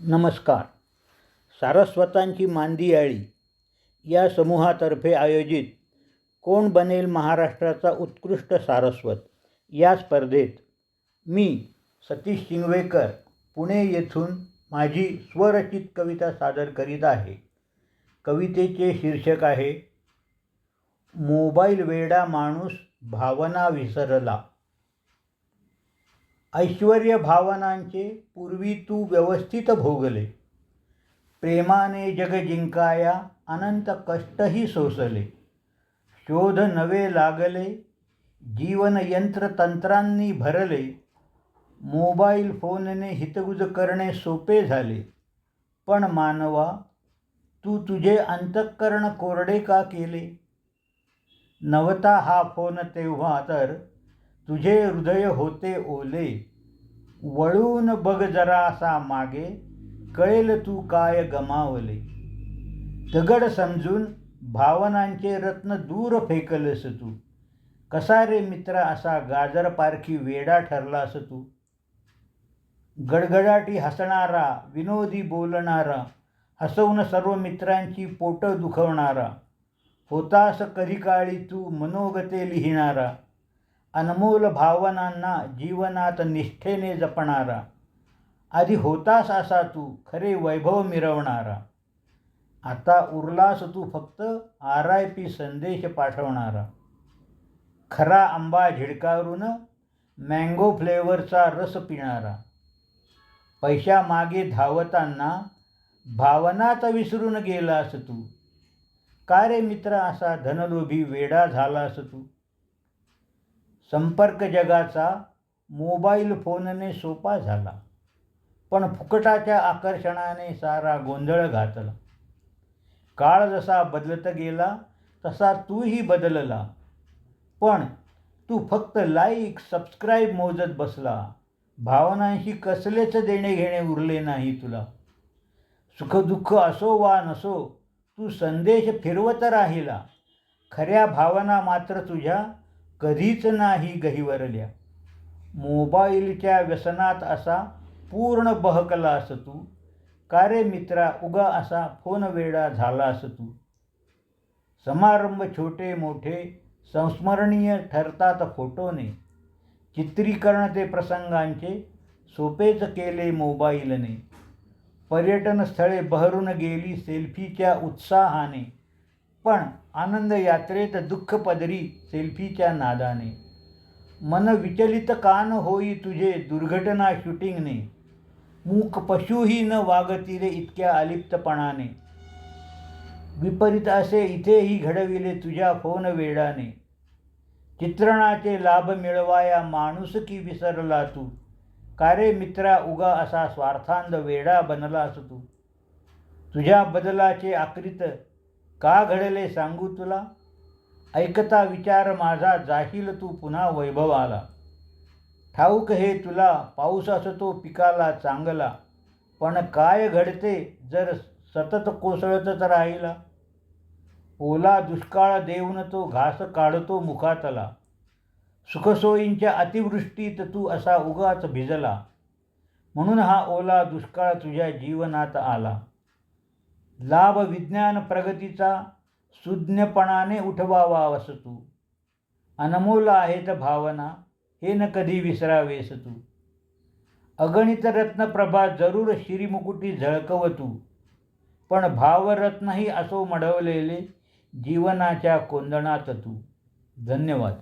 नमस्कार. सारस्वतांची मांदी आळी या समूहातर्फे आयोजित कोण बनेल महाराष्ट्राचा उत्कृष्ट सारस्वत या स्पर्धेत मी सतीश शिंगवेकर पुणे येथून माझी स्वरचित कविता सादर करीत आहे. कवितेचे शीर्षक आहे मोबाईल वेडा माणूस भावना विसरला. ऐश्वर्य भावनांचे पूर्वी तू व्यवस्थित भोगले. प्रेमाने जग जिंकाया अनंत कष्टही सोसले. शोध नवे लागले जीवन यंत्रतंत्रांनी भरले. मोबाईल फोनने हितगुज करणे सोपे झाले. पण मानवा तू तुझे अंतःकरण कोरडे का केले? नवता हा फोन तेव्हा तर तुझे हृदय होते ओले. वळून बघ जरासा मागे. कळेल तू काय गमावले. दगड समजून भावनांचे रत्न दूर फेकलस तू. कसा रे मित्र असा गाजर पारखी वेडा ठरलास तू. गडगडाटी हसणारा विनोदी बोलणारा हसवून सर्व मित्रांची पोटं दुखवणारा होतास कधी काळी तू मनोगते लिहिणारा. अनमोल भावनांना जीवनात निष्ठेने जपणारा. आधी होतास असा तू खरे वैभव मिरवणारा. आता उरलास तू फक्त आर आय पी संदेश पाठवणारा. खरा आंबा झिडकारून मँगो फ्लेवरचा रस पिणारा. पैशामागे धावताना भावनाच विसरून गेलास तू. का रे मित्र असा धनलोभी वेडा झालास तू? संपर्क जगाचा मोबाईल फोनने सोपा झाला. पण फुकटाच्या आकर्षणाने सारा गोंधळ घातला. काळ जसा बदलत गेला तसा तूही बदलला. पण तू फक्त लाईक सबस्क्राईब मोजत बसला. भावनांशी कसलेच देणे घेणे उरले नाही तुला. सुखदुःख असो वा नसो तू संदेश फिरवत राहिला. खऱ्या भावना मात्र तुझ्या कधीच नाही गहिवरल्या. मोबाईलच्या व्यसनात असा पूर्ण बहकलास तू का रे मित्रा उगा असा फोन झाला झालास तू समारंभ छोटे मोठे संस्मरणीय ठरतात फोटोने. चित्रीकरण ते प्रसंगांचे सोपेच केले मोबाईलने. पर्यटन स्थळे बहरून गेली सेल्फीच्या उत्साहाने. पण आनंद यात्रेत दुःख पदरी सेल्फीच्या नादाने. मन विचलित कान होई तुझे दुर्घटना शूटिंगने. मूक पशुही न वागतील इतक्या अलिप्तपणाने. विपरीत असे इथेही घडविले तुझ्या फोन वेडाने. चित्रणाचे लाभ मिळवाया माणुसकी विसरला तू? का रे मित्रा उगा असा स्वार्थांध वेडा बनलास तू? तुझ्या बदलाचे आकृत का घडले सांगू तुला? ऐकता विचार माझा जाहील तू पुन्हा वैभव आला ठाऊक हे तुला पाऊस असतो पिकाला चांगला. पण काय घडते जर सतत कोसळतच राहिला? ओला दुष्काळ देऊन तो घास काढतो मुखातला. सुखसोयींच्या अतिवृष्टीत तू असा उगाच भिजला. म्हणून हा ओला दुष्काळ तुझ्या जीवनात आला. लाभ विज्ञान प्रगतीचा सुज्ञपणाने उठवावा वसतू अनमोल आहेत भावना हे न कधी विसरावेस तू. अगणित रत्नप्रभा जरूर शिरीमुकुटी झळकवतू पण भावरत्नही असो मढवलेले जीवनाच्या कोंदणात तू. धन्यवाद.